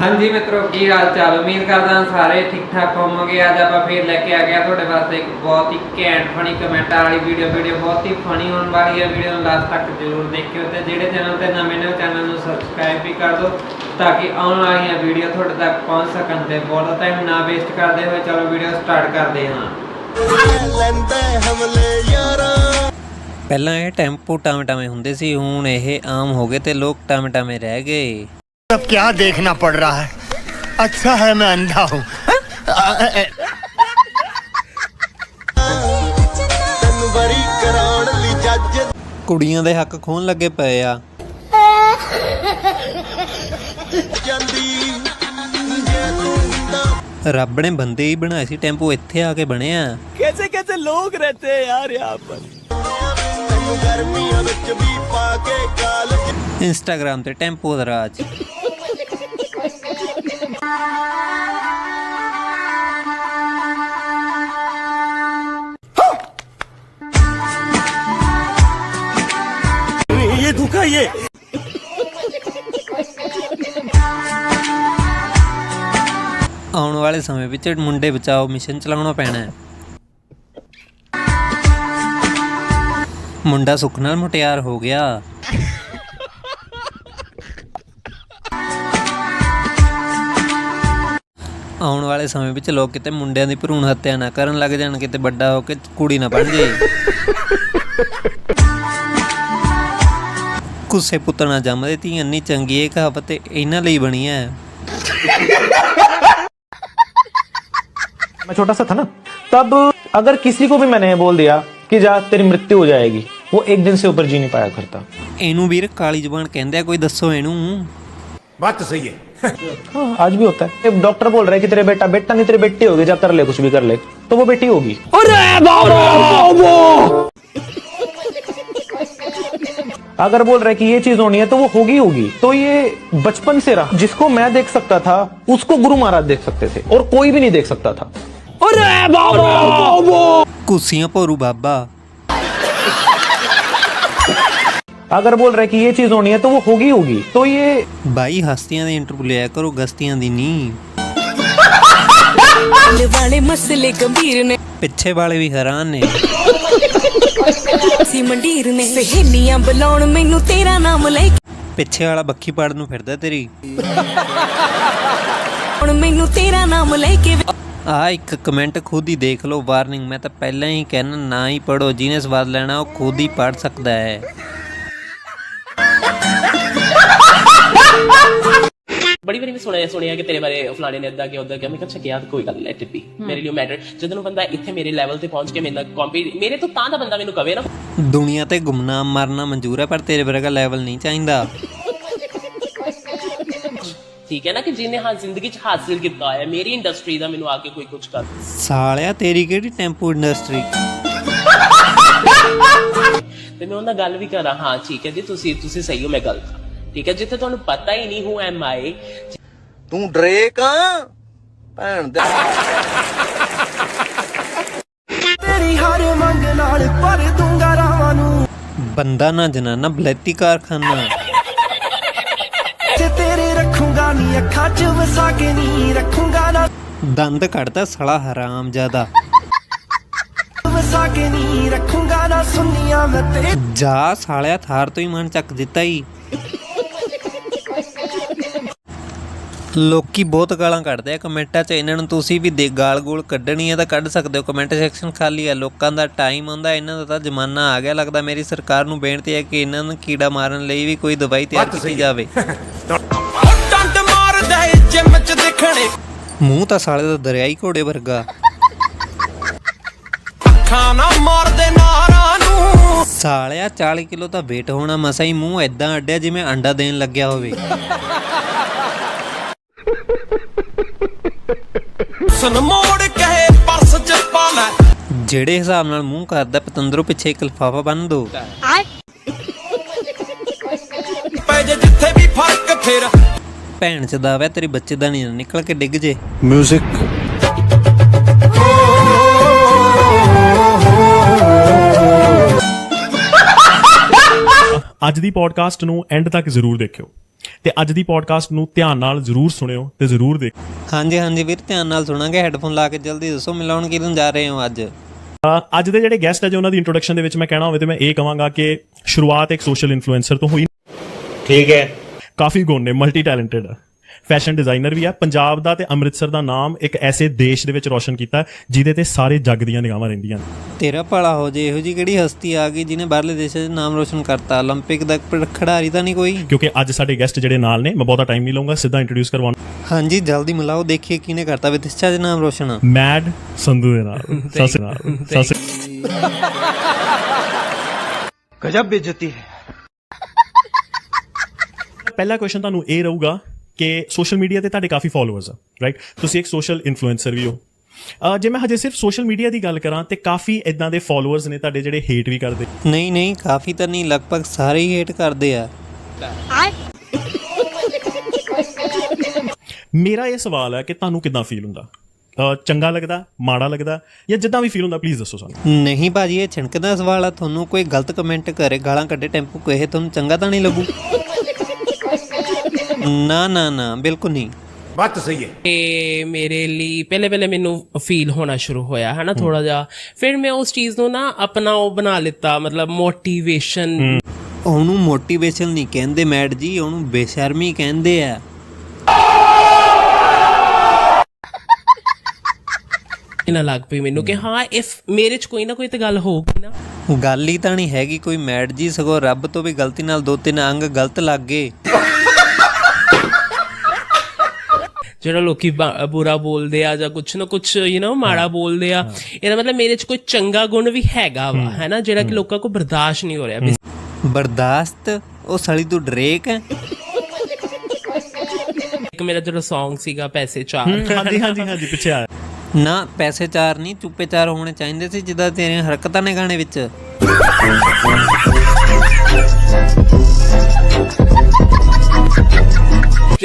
ਹਾਂਜੀ ਮਿੱਤਰੋ, ਕੀ ਹਾਲ ਚਾਲ? ਉਮੀਦ ਕਰਦਾ ਹਾਂ ਸਾਰੇ ਠੀਕ ਠਾਕ ਹੋਵੋਗੇ। ਅੱਜ ਆਪਾਂ ਫੇਰ ਲੈ ਕੇ ਆ ਗਿਆ ਤੁਹਾਡੇ ਵਾਸਤੇ ਇੱਕ ਬਹੁਤ ਹੀ ਘੈਂਟ ਫਨੀ ਕਮੈਂਟਾਂ ਵਾਲੀ ਵੀਡੀਓ ਵੀਡੀਓ ਬਹੁਤ ਹੀ ਫਨੀ ਹੋਣ ਵਾਲੀ ਹੈ। ਵੀਡੀਓ ਨੂੰ ਲਾਸਟ ਤੱਕ ਜ਼ਰੂਰ ਦੇਖਿਓ ਤੇ ਜਿਹੜੇ ਚੈਨਲ ਤੇ ਨਵੇਂ ਨੇ ਚੈਨਲ ਨੂੰ ਸਬਸਕ੍ਰਾਈਬ ਵੀ ਕਰ ਦਿਓ ਤਾਂ ਕਿ ਆਉਣ ਵਾਲੀਆਂ ਵੀਡੀਓ ਤੁਹਾਡੇ ਤੱਕ ਪਹੁੰਚ ਸਕਣ ਤੇ ਬਹੁਤ ਟਾਈਮ ਨਾ ਵੇਸਟ ਕਰਦੇ ਹੋਏ ਚਲੋ ਵੀਡੀਓ ਸਟਾਰਟ ਕਰਦੇ ਹਾਂ। ਲੈਂਦੇ ਹਮਲੇ ਯਾਰਾਂ ਪਹਿਲਾਂ ਇਹ ਟੈਂਪੂ ਟਾਵੇਂ ਟਾਵੇਂ ਹੁੰਦੇ ਸੀ, ਹੁਣ ਇਹ ਆਮ ਹੋ ਗਏ ਤੇ ਲੋਕ ਟਾਵੇਂ ਟਾਵੇਂ ਰਹਿ ਗਏ। अब क्या देखना पड़ रहा है अच्छा है मैं अंधा हूँ ਤੈਨੂੰ ਬਰੀ ਕਰਾਉਣ ਲਈ ਜੱਜ ਕੁੜੀਆਂ ਦੇ ਹੱਕ ਖੋਣ ਲੱਗੇ ਪਏ ਆ ਜਾਂਦੀ ਜੇ ਤੂੰ ਹੁੰਦਾ ਰੱਬ ਨੇ ਬੰਦੇ ਹੀ ਬਣਾਏ ਸੀ ਟੈਂਪੂ ਇੱਥੇ ਆ ਕੇ ਬਣਿਆ ਤੈਨੂੰ ਗਰਮੀਆਂ ਵਿੱਚ ਵੀ ਪਾ ਕੇ ਕਾਲਜ ਇੰਸਟਾਗ੍ਰam ਤੇ ਟੈਂਪੂ ਦਾ ਰਾਜ ਇਹ ਧੋਖਾ ਇਹ ਆਉਣ ਵਾਲੇ ਸਮੇਂ ਵਿੱਚ ਮੁੰਡੇ ਬਚਾਓ ਮਿਸ਼ਨ ਚਲਾਉਣਾ ਪੈਣਾ ਹੈ। ਮੁੰਡਾ ਸੁੱਖ ਨਾਲ ਮੁਟਿਆਰ ਹੋ ਗਿਆ। ਆਉਣ ਵਾਲੇ ਸਮੇਂ ਵਿੱਚ ਲੋਕ ਕਿਤੇ ਮੁੰਡਿਆਂ ਦੀ ਭਰੂਣ ਹੱਤਿਆ ਨਾ ਕਰਨ ਲੱਗ ਜਾਣ ਕਿਤੇ ਵੱਡਾ ਹੋ ਕੇ ਕੁੜੀ ਨਾ ਬਣ ਜੇ ਕੁੱਸੇ ਪੁੱਤਣਾ ਜੰਮਦੇ ਧੀ ਇੰਨੀ ਚੰਗੀ ਇਹ ਕਹਾਵਤ ਤੇ ਇਹਨਾਂ ਲਈ ਬਣੀ ਹੈ मैं छोटा सा था ना तब अगर किसी को भी मैंने ये बोल दिया कि जा तेरी मृत्यु हो जाएगी वो एक दिन से ऊपर जी नहीं पाया करता ਇਹਨੂੰ ਵੀਰ ਕਾਲੀ ਜ਼ੁਬਾਨ ਕਹਿੰਦੇ ਆ ਕੋਈ ਦੱਸੋ ਇਹਨੂੰ हाँ, आज भी होता है। डॉक्टर बोल रहे है कि तेरे बेटा बेटा नहीं तेरी बेटी होगी जब कर ले कुछ भी कर ले। तो वो बेटी होगी। अगर बोल रहे कि ये चीज़ होनी है तो वो होगी होगी। तो ये बचपन से रहा। जिसको मैं देख सकता था उसको गुरु महाराज देख सकते थे और कोई भी नहीं देख सकता था। अरे बाबा! कुसिया पोरू बाबा। अगर बोल रहा है कि ये चीज होनी है तो वो होगी होगी तो ये ਬਾਈ ਹਸਤੀਆਂ ਦੀ ਇੰਟਰਵਿਊ ਲਿਆ ਕਰੋ ਗਸਤੀਆਂ ਦੀ ਨਹੀਂ ਦਿਲ ਵਾਲੇ ਮਸਲੇ ਗੰਭੀਰ ਨੇ ਪਿੱਛੇ ਵਾਲੇ ਵੀ ਹੈਰਾਨ ਨੇ ਸੀ ਮੰਡੀਰ ਨੇ ਸਹੇਲੀਆਂ ਬੁਲਾਉਣ ਮੈਨੂੰ ਤੇਰਾ ਨਾਮ ਲੈ ਕੇ ਪਿੱਛੇ ਵਾਲਾ ਬੱਖੀ ਪਾੜ ਨੂੰ ਫਿਰਦਾ ਤੇਰੀ ਹੁਣ ਮੈਨੂੰ ਤੇਰਾ ਨਾਮ ਲੈ ਕੇ ਆ ਇੱਕ ਕਮੈਂਟ ਖੁਦ ਹੀ ਦੇਖ ਲਓ ਵਾਰਨਿੰਗ ਮੈਂ ਤਾਂ ਪਹਿਲਾਂ ਹੀ ਕਹਿਣਾ ਨਾ ਹੀ ਪੜੋ ਜਿਹਨੇ ਸਵਾਦ ਲੈਣਾ ਉਹ ਖੁਦ ਹੀ ਪੜ ਸਕਦਾ ਹੈ ਬੜੀ ਵਾਰੀ ਮੈਂ ਸੁਣਿਆ ਸੁਣਿਆ ਕਿ ਤੇਰੇ ਬਾਰੇ ਫਲਾਣੇ ਨੇ ਇਦਾਂ ਕਿ ਉਦਾਂ ਕਿ ਮੈਂ ਕਿਹਾ ਤਾਂ ਕੋਈ ਗੱਲ ਨਹੀਂ ਬੀ ਮੇਰੇ ਲਈ ਮੈਟਰ ਜਦੋਂ ਬੰਦਾ ਇੱਥੇ ਮੇਰੇ ਲੈਵਲ ਤੇ ਪਹੁੰਚ ਕੇ ਮੇਰੇ ਨਾਲ ਕੰਪੀ ਮੇਰੇ ਤੋਂ ਤਾਂ ਦਾ ਬੰਦਾ ਮੈਨੂੰ ਕਵੇ ਨਾ। ਦੁਨੀਆ ਤੇ ਗੁਮਨਾਮ ਮਰਨਾ ਮਨਜ਼ੂਰ ਹੈ ਪਰ ਤੇਰੇ ਵਰਗਾ ਲੈਵਲ ਨਹੀਂ ਚਾਹੀਦਾ। ਠੀਕ ਹੈ ਨਾ ਕਿ ਜਿਹਨੇ ਹਾਂ ਜ਼ਿੰਦਗੀ 'ਚ ਹਾਸਿਲ ਕੀਤਾ ਹੈ ਮੇਰੀ ਇੰਡਸਟਰੀ ਦਾ ਮੈਨੂੰ ਆ ਕੇ ਕੋਈ ਕੁਝ ਕਰ। ਸਾਲਿਆ ਤੇਰੀ ਕਿਹੜੀ ਟੈਂਪੂ ਇੰਡਸਟਰੀ ਤੇ ਮੈਂ ਉਹਨਾਂ ਨਾਲ ਗੱਲ ਵੀ ਕਰਾਂ। ਹਾਂ ਠੀਕ ਹੈ ਜੀ ਤੁਸੀਂ ਤੁਸੀਂ ਸਹੀ ਹੋ ਮੈਂ ਗਲਤ ਹਾਂ ਠੀਕ ਹੈ ਜਿੱਥੇ ਤੁਹਾਨੂੰ ਪਤਾ ਹੀ ਨਹੀਂ ਹੂੰ ਐਮ ਆਈ ਤੂੰ ਡਰੇਕ ਆ ਭੈਣ ਦੇ। ਤੇਰੀ ਹਰ ਮੰਗ ਨਾਲ ਭਰ ਦੂੰਗਾ ਰਾਵਾਂ ਨੂੰ। ਬੰਦਾ ਨਾ ਜਨਾਨਾ ਬਲੈਤੀ ਕਾਰਖਾਨਾ। ਤੇ ਤੇਰੇ ਰੱਖੂੰਗਾ ਨੀ ਅੱਖਾਂ 'ਚ ਵਸਾ ਕੇ ਨੀ ਰੱਖੂੰਗਾ ਨਾ। ਦੰਦ ਕੱਢਦਾ ਸਲਾ ਹਰਾਮ ਜ਼ਿਆਦਾ ਵਸਾ ਕੇ ਨੀ ਰੱਖੂੰਗਾ ਨਾ ਸੁਨੀਆਂ ਮੈਂ ਤੇ ਜਾ ਸਾਲਿਆ ਥਾਰ ਤੋਂ ਹੀ ਮਨ ਚੱਕ ਦਿੱਤਾ ਹੀ ਲੋਕੀ ਬਹੁਤ ਗਾਲਾਂ ਕੱਢਦੇ ਆ ਕਮੈਂਟਾਂ 'ਚ ਇਹਨਾਂ ਨੂੰ ਤੁਸੀਂ ਵੀ ਦੇ ਗਾਲ ਗੋਲ ਕੱਢਣੀ ਹੈ ਤਾਂ ਕੱਢ ਸਕਦੇ ਹੋ। ਕਮੈਂਟ ਸੈਕਸ਼ਨ ਖਾਲੀ ਹੈ ਲੋਕਾਂ ਦਾ ਟਾਈਮ ਆਉਂਦਾ ਇਹਨਾਂ ਦਾ ਤਾਂ ਜ਼ਮਾਨਾ ਆ ਗਿਆ। ਲੱਗਦਾ ਮੇਰੀ ਸਰਕਾਰ ਨੂੰ ਬੇਨਤੀ ਹੈ ਕਿ ਇਹਨਾਂ ਨੂੰ ਕੀੜਾ ਮਾਰਨ ਲਈ ਵੀ ਕੋਈ ਦਵਾਈ ਤਿਆਰ ਕੀਤੀ ਜਾਵੇ। ਟੰਟ ਮਾਰਦਾ ਜਿੰਮ 'ਚ ਦੇਖਣੇ। ਮੂੰਹ ਤਾਂ ਸਾਲੇ ਦਾ ਦਰਿਆਈ ਘੋੜੇ ਵਰਗਾ। ਖਾਣਾ ਮਾਰਦੇ ਨਾਰਾਂ ਨੂੰ। ਸਾਲਿਆ 40 ਕਿਲੋ ਤਾਂ weight ਹੋਣਾ ਮਸਾ ਹੀ ਮੂੰਹ ਐਦਾਂ ਅੱਡਿਆ ਜਿਵੇਂ ਅੰਡਾ ਦੇਣ ਲੱਗਿਆ ਹੋਵੇ। ਸੁਨ ਮੋੜ ਕਹੇ ਪਰਸ 'ਚ ਪਾ ਲੈ ਜਿਹੜੇ ਹਿਸਾਬ ਨਾਲ ਮੂੰਹ ਕਰਦਾ ਪਤੰਦਰੋਂ ਪਿੱਛੇ ਇੱਕ ਲਿਫਾਫਾ ਬੰਨ ਦੋ। ਪੈ ਜੇ ਜਿੱਥੇ ਵੀ ਫ਼ਰਕ ਫਿਰ। ਭੈਣ ਚ ਦਾਵਾ ਤੇਰੀ ਬੱਚੇ ਦਾ ਨਹੀਂ ਨਿਕਲ ਕੇ ਡਿੱਗ ਜੇ। ਅੱਜ ਦੀ ਪੋਡਕਾਸਟ ਨੂੰ ਐਂਡ ਤੱਕ ਜ਼ਰੂਰ ਦੇਖਿਓ। ਤੇ ਅੱਜ ਦੀ ਪੋਡਕਾਸਟ ਨੂੰ ਧਿਆਨ ਨਾਲ ਜ਼ਰੂਰ ਸੁਣਿਓ ਤੇ ਜ਼ਰੂਰ ਦੇਖੋ ਹਾਂਜੀ ਹਾਂਜੀ ਵੀਰ ਧਿਆਨ ਨਾਲ ਸੁਣਾਂਗੇ ਹੈੱਡਫੋਨ ਲਾ ਕੇ ਜਲਦੀ ਦੱਸੋ ਮਿਲਾਉਣ ਕਿਦੋਂ ਜਾ ਰਹੇ ਹੋ ਅੱਜ? ਅੱਜ ਦੇ ਜਿਹੜੇ ਗੈਸਟ ਹੈ ਜੀ ਉਹਨਾਂ ਦੀ ਇੰਟਰੋਡਕਸ਼ਨ ਦੇ ਵਿੱਚ ਮੈਂ ਕਹਿਣਾ ਹੋਵੇ ਤੇ ਮੈਂ ਇਹ ਕਹਾਂਗਾ ਕਿ ਸ਼ੁਰੂਆਤ ਇੱਕ ਸੋਸ਼ਲ ਇਨਫਲੂਐਂਸਰ ਤੋਂ ਹੋਈ। ਠੀਕ ਹੈ। ਕਾਫੀ ਗੁਣ ਨੇ ਮਲਟੀ ਟੈਲੈਂਟਡ ਫੈਸ਼ਨ ਡਿਜ਼ਾਈਨਰ ਵੀ ਆ। ਪੰਜਾਬ ਦਾ ਤੇ ਅੰਮ੍ਰਿਤਸਰ ਦਾ ਨਾਮ ਇੱਕ ਐਸੇ ਦੇਸ਼ ਦੇ ਵਿੱਚ ਰੌਸ਼ਨ ਕੀਤਾ ਜਿਹਦੇ ਤੇ ਸਾਰੇ ਜੱਗ ਦੀਆਂ ਨਿਗਾਹਾਂ ਰਹਿੰਦੀਆਂ ਤੇਰਾ ਭਲਾ ਹੋ ਜੇ ਇਹੋ ਜੀ ਕਿਹੜੀ ਹਸਤੀ ਆ ਗਈ ਜਿਹਨੇ ਬਾਹਰਲੇ ਦੇਸ਼ਾਂ 'ਚ ਨਾਮ ਰੋਸ਼ਨ ਕਰਤਾ? 올림픽 ਦਾ ਖਿਡਾਰੀ ਤਾਂ ਨਹੀਂ ਕੋਈ। ਕਿਉਂਕਿ ਅੱਜ ਸਾਡੇ ਗੈਸਟ ਜਿਹੜੇ ਨਾਲ ਨੇ ਮੈਂ ਬਹੁਤਾ ਟਾਈਮ ਨਹੀਂ ਲਵਾਂਗਾ ਸਿੱਧਾ ਇੰਟਰੋਡਿਊਸ ਕਰਵਾਉਣਾ। ਹਾਂਜੀ ਜਲਦੀ ਮਿਲਾਓ ਦੇਖੀਏ ਕਿਹਨੇ ਕਰਤਾ। ਵਿਦਿਸ਼ਾ ਦੇ ਨਾਮ ਰੋਸ਼ਨ। ਮੈਡ ਸੰਧੂ ਦੇ ਨਾਲ। ਸਸ ਨਾਲ ਸਸ ਹੈ। ਪਹਿਲਾ ਕੁਐਸਚਨ ਤੁਹਾਨੂੰ ਇਹ ਰਹੂਗਾ ਕਿ ਸੋਸ਼ਲ ਮੀਡੀਆ ਤੇ ਤੁਹਾਡੇ ਕਾਫੀ ਫਾਲੋਅਰਸ ਆ ਰਾਈਟ ਤੁਸੀਂ ਇੱਕ ਸੋਸ਼ਲ ਇਨਫਲੂਐਂਸਰ ਵੀ ਹੋ। ਜੇ ਮੈਂ ਹਜੇ ਸਿਰਫ ਸੋਸ਼ਲ ਮੀਡੀਆ ਦੀ ਗੱਲ ਕਰਾਂ ਤੇ ਕਾਫੀ ਇਦਾਂ ਦੇ ਫਾਲੋਅਰਸ ਨੇ ਤੁਹਾਡੇ ਜਿਹੜੇ ਹੇਟ ਵੀ ਕਰਦੇ। ਨਹੀਂ ਨਹੀਂ ਕਾਫੀ ਤਾਂ ਨਹੀਂ ਲਗਭਗ ਸਾਰੇ ਹੀ ਹੇਟ ਕਰਦੇ ਆ। ਮੇਰਾ ਇਹ ਸਵਾਲ ਹੈ ਕਿ ਤੁਹਾਨੂੰ ਕਿਦਾਂ ਫੀਲ ਹੁੰਦਾ? ਚੰਗਾ ਲੱਗਦਾ ਮਾੜਾ ਲੱਗਦਾ ਜਾਂ ਜਿੱਦਾਂ ਵੀ ਫੀਲ ਹੁੰਦਾ ਪਲੀਜ਼ ਦੱਸੋ ਸਾਨੂੰ। ਨਹੀਂ ਭਾਜੀ ਇਹ ਛਿਣਕਦਾ ਸਵਾਲ ਆ ਤੁਹਾਨੂੰ ਕੋਈ ਗਲਤ ਕਮੈਂਟ ਕਰੇ ਗਾਲਾਂ ਕੱਢੇ ਟੈਂਪੂ ਕਹੇ ਤੁਹਾਨੂੰ ਚੰਗਾ ਤਾਂ ਨਹੀਂ ਲੱਗੂ। ਨਾ ਨਾ ਨਾ ਬਿਲਕੁਲ ਨਹੀਂ। ਬਾਤ ਸਹੀ ਹੈ। ਤੇ ਮੇਰੇ ਲਈ ਪਹਿਲੇ ਪਹਿਲੇ ਮੈਨੂੰ ਫੀਲ ਹੋਣਾ ਸ਼ੁਰੂ ਹੋਇਆ ਹੈ ਨਾ ਥੋੜਾ ਜਿਹਾ। ਫਿਰ ਮੈਂ ਉਸ ਚੀਜ਼ ਨੂੰ ਨਾ ਆਪਣਾ ਉਹ ਬਣਾ ਲਿੱਤਾ ਮਤਲਬ ਮੋਟੀਵੇਸ਼ਨ ਉਹਨੂੰ ਮੋਟੀਵੇਸ਼ਨ ਨਹੀਂ ਕਹਿੰਦੇ ਮੈਡ ਜੀ ਉਹਨੂੰ ਬੇਸ਼ਰਮੀ ਕਹਿੰਦੇ ਆ। ਇਹਨਾਂ ਲੱਗ ਪਈ ਮੈਨੂੰ ਕਿ ਹਾਂ ਇਫ ਮੇਰੇ ਚ ਕੋਈ ਨਾ ਕੋਈ ਤਾਂ ਗੱਲ ਹੋਊਗੀ ਨਾ। ਗੱਲ ਹੀ ਤਾਂ ਨਹੀਂ ਹੈਗੀ ਕੋਈ ਮੈਡ ਜੀ ਸਗੋਂ ਰੱਬ ਤੋਂ ਵੀ ਗਲਤੀ ਨਾਲ ਦੋ ਤਿੰਨ ਅੰਗ ਗਲਤ ਲੱਗ ਗਏ। ਜਿਹੜਾ ਲੋਕੀ ਬੁਰਾ ਬੋਲਦੇ ਆ ਜਾਂ ਕੁਛ ਨਾ ਕੁਛ ਯੂ نو ਮਾੜਾ ਬੋਲਦੇ ਆ ਇਹਦਾ ਮਤਲਬ ਮੇਰੇ ਚ ਕੋਈ ਚੰਗਾ ਗੁਣ ਵੀ ਹੈਗਾ ਵਾ ਹੈ। ਨਾ ਜਿਹੜਾ ਕਿ ਲੋਕਾਂ ਕੋ ਬਰਦਾਸ਼ਤ ਨਹੀਂ ਹੋ ਰਿਹਾ। ਬਰਦਾਸ਼ਤ? ਉਹ ਸਲੀ ਤੂੰ ਡਰੇਕ ਹੈ? ਇੱਕ ਮੇਰਾ ਜਿਹੜਾ Song ਸੀਗਾ ਪੈਸੇ ਚਾਰ। ਹਾਂਜੀ ਹਾਂਜੀ ਹਾਂਜੀ ਪਿੱਛੇ ਆਇਆ ਨਾ ਪੈਸੇ ਚਾਰ ਨਹੀਂ ਚੁੱਪੇ ਚਾਰ ਹੋਣੇ ਚਾਹੀਦੇ ਸੀ ਜਿੱਦਾਂ ਤੇਰੀਆਂ ਹਰਕਤਾਂ ਨੇ ਗਾਣੇ ਵਿੱਚ।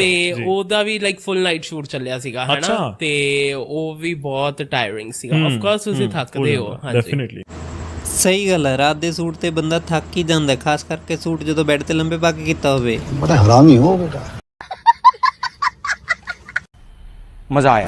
ਤੇ ਉਹਦਾ ਵੀ ਲਾਈਕ ਫੁੱਲ ਨਾਈਟ ਸ਼ੂਟ ਚੱਲਿਆ ਸੀਗਾ ਹਨਾ? ਤੇ ਉਹ ਵੀ ਬਹੁਤ ਟਾਇਰਿੰਗ ਸੀਗਾ। ਆਫ ਕੋਰਸ ਤੁਸੀਂ ਥੱਕਦੇ ਹੋ ਹਾਂਜੀ। ਡੈਫੀਨਿਟਲੀ ਸਹੀ ਗੱਲ ਹੈ ਰਾਤ ਦੇ ਸੂਟ ਤੇ ਬੰਦਾ ਥੱਕ ਹੀ ਜਾਂਦਾ ਖਾਸ ਕਰਕੇ ਸੂਟ ਜਦੋਂ ਬੈੱਡ ਤੇ ਲੰਬੇ ਪਾ ਕੇ ਕੀਤਾ ਹੋਵੇ। ਬੜਾ ਹਰਾਮੀ ਹੋ ਬੇਟਾ ਮਜ਼ਾ ਆਇਆ।